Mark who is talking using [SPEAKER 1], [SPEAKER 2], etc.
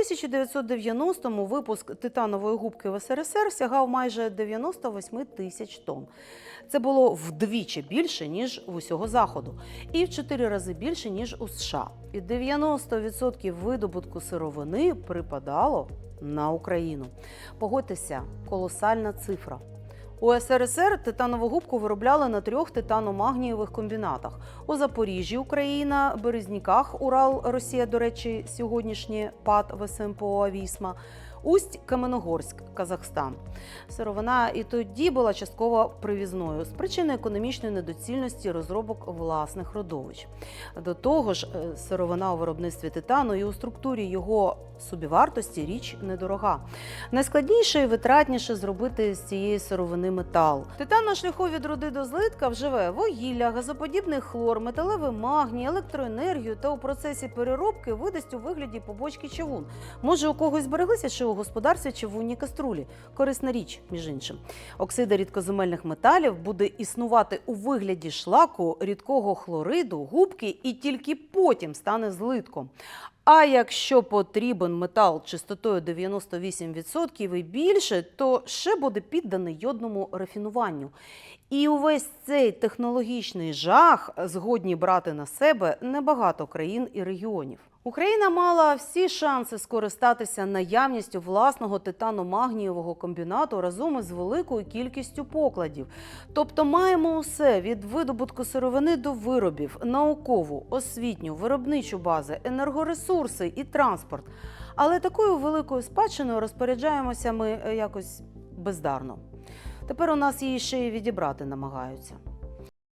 [SPEAKER 1] 1990-му випуск титанової губки в СРСР сягав майже 98 тисяч тонн. Це було вдвічі більше, ніж в усього заходу, і в чотири рази більше, ніж у США. І 90% видобутку сировини припадало на Україну. Погодьтеся, колосальна цифра. У СРСР титанову губку виробляли на трьох титано-магнієвих комбінатах: у Запоріжжі, Україна, Березніках, Урал, Росія, до речі, сьогоднішнє ПАД ВСМПО «Авісма», Усть Каменогорськ, Казахстан. Сировина і тоді була частково привізною з причини економічної недоцільності розробок власних родовищ. До того ж, е, сировина у виробництві титану і у структурі його собівартості річ недорога. Найскладніше і витратніше зробити з цієї сировини метал. Титан на шляху від руди до злитка вживе вугілля, газоподібний хлор, металевий магній, електроенергію та у процесі переробки видасть у вигляді побочки чавун. Може, у когось збереглися чи у господарстві, чи в уній каструлі. Корисна річ, між іншим. Оксида рідкоземельних металів буде існувати у вигляді шлаку рідкого хлориду, губки і тільки потім стане злитком. А якщо потрібен метал чистотою 98% і більше, то ще буде підданий йодному рафінуванню. І увесь цей технологічний жах згодні брати на себе небагато країн і регіонів. Україна мала всі шанси скористатися наявністю власного титано-магнієвого комбінату разом із великою кількістю покладів. Тобто маємо усе від видобутку сировини до виробів, наукову, освітню, виробничу бази, енергоресурси і транспорт. Але такою великою спадщиною розпоряджаємося ми е, якось бездарно. Тепер у нас її ще й відібрати намагаються.